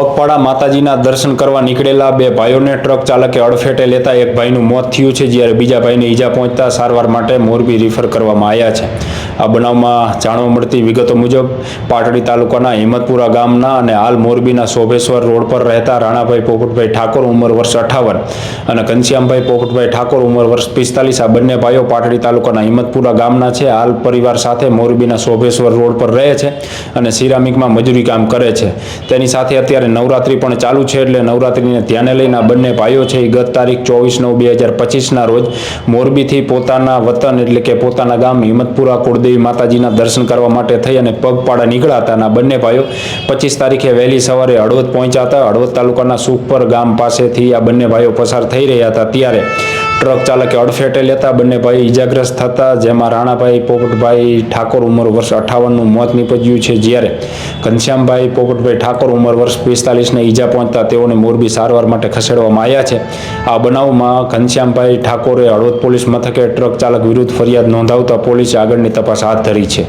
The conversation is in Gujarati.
પગપાળા માતાજીના દર્શન કરવા નીકળેલા બે ભાઈઓને ટ્રક ચાલકે અડફેટે લેતા એક ભાઈનું મોત થયું છે, જ્યારે બીજા ભાઈને ઈજા પહોંચતા સારવાર માટે મોરબી રિફર કરવામાં આવ્યા છે. આ બનાવમાં જાણવા મળતી વિગતો મુજબ, પાટડી તાલુકાના હિંમતપુરા ગામના અને હાલ મોરબીના શોભેશ્વર રોડ પર રહેતા રાણાભાઈ પોપટભાઈ ઠાકોર ઉંમર વર્ષ અઠાવન અને ઘનશ્યામભાઈ પોપટભાઈ ઠાકોર ઉંમર વર્ષ પિસ્તાલીસ. આ બંને ભાઈઓ પાટડી તાલુકાના હિંમતપુરા ગામના છે. હાલ પરિવાર સાથે મોરબીના શોભેશ્વર રોડ પર રહે છે અને સિરામિકમાં મજૂરી કામ કરે છે. તેની સાથે અત્યારે નવરાત્રિ પણ ચાલુ છે એટલે નવરાત્રિને ધ્યાને લઈને આ બંને ભાઈઓ છે એ ગત તારીખ ચોવીસ નવ બે હજાર પચીસના રોજ મોરબીથી પોતાના વતન એટલે કે પોતાના ગામ હિંમતપુરા કુળદેવી માતાજીના દર્શન કરવા માટે થઈ અને પગપાળા નીકળ્યા હતા અને આ બંને ભાઈઓ પચીસ તારીખે વહેલી સવારે હળવદ પહોંચ્યા હતા. હળવદ તાલુકાના સુખપર ગામ પાસેથી આ બંને ભાઈઓ પસાર થઈ રહ્યા હતા. ત્યારે ટ્રક ચાલકે અડફેટે લેતા બંને ભાઈ ઈજાગ્રસ્ત થતા, જેમાં રાણાભાઈ પોપટભાઈ ઠાકોર ઉંમર વર્ષ અઠાવનનું મોત નીપજ્યું છે જ્યારે ઘનશ્યામભાઈ પોપટભાઈ ઠાકોર ઉંમર વર્ષ પિસ્તાલીસને ઈજા પહોંચતા તેઓને મોરબી સારવાર માટે ખસેડવામાં આવ્યા છે. આ બનાવમાં ઘનશ્યામભાઈ ઠાકોરે હળવદ પોલીસ મથકે ટ્રક ચાલક વિરુદ્ધ ફરિયાદ નોંધાવતા પોલીસે આગળની તપાસ હાથ ધરી છે.